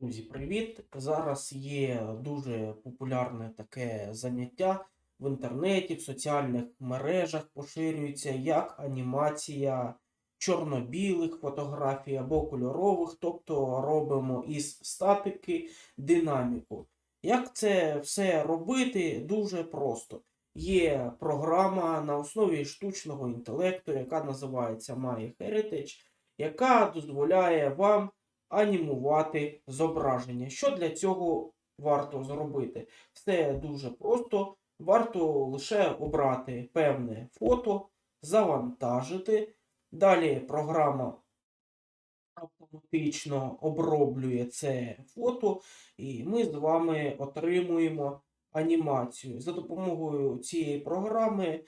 Друзі, привіт! Зараз є дуже популярне таке заняття в інтернеті, в соціальних мережах поширюється як анімація чорно-білих фотографій або кольорових, тобто робимо із статики динаміку. Як це все робити? Дуже просто. Є програма на основі штучного інтелекту, яка називається MyHeritage, яка дозволяє вам анімувати зображення. Що для цього варто зробити? Все дуже просто. Варто лише обрати певне фото, завантажити. Далі програма автоматично оброблює це фото, і ми з вами отримуємо анімацію. За допомогою цієї програми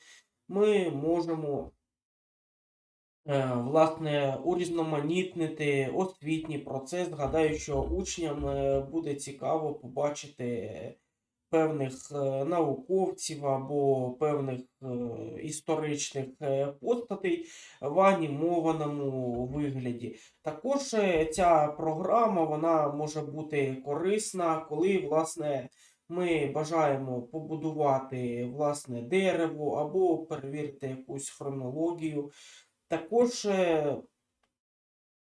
ми можемо власне, урізноманітнити освітній процес. Гадаю, що учням е, буде цікаво побачити певних е, науковців або певних історичних постатей в анімованому вигляді. Також ця програма вона може бути корисна, коли, власне, ми бажаємо побудувати власне дерево або перевірити якусь хронологію. Також е,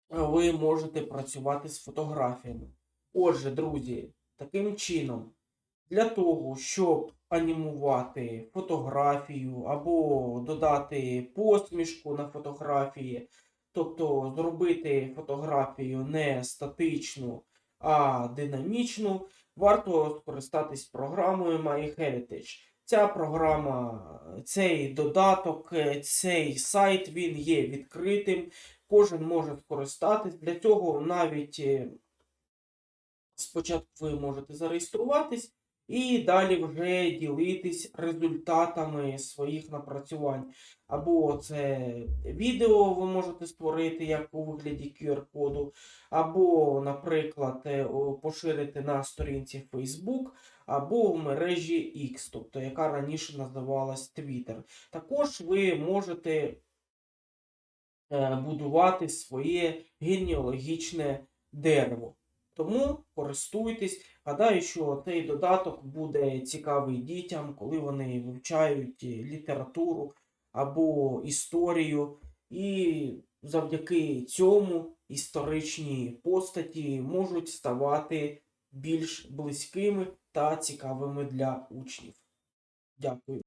ви можете працювати з фотографіями. Отже, друзі, таким чином, для того, щоб анімувати фотографію або додати посмішку на фотографії, тобто зробити фотографію не статичну, а динамічну, варто скористатись програмою MyHeritage. Ця програма, цей додаток, е, цей сайт, він є відкритим. Кожен може скористатись. Для цього навіть е, спочатку ви можете зареєструватись і далі вже ділитись результатами своїх напрацювань. Або це відео ви можете створити як у вигляді QR-коду, або, наприклад, е, поширити на сторінці Facebook, або в мережі X, тобто яка раніше називалась Twitter. Також ви можете е, будувати своє генеалогічне дерево. Тому користуйтесь. Гадаю, що цей додаток буде цікавий дітям, коли вони вивчають літературу або історію. І завдяки цьому історичні постаті можуть ставати більш близькими та цікавими для учнів. Дякую.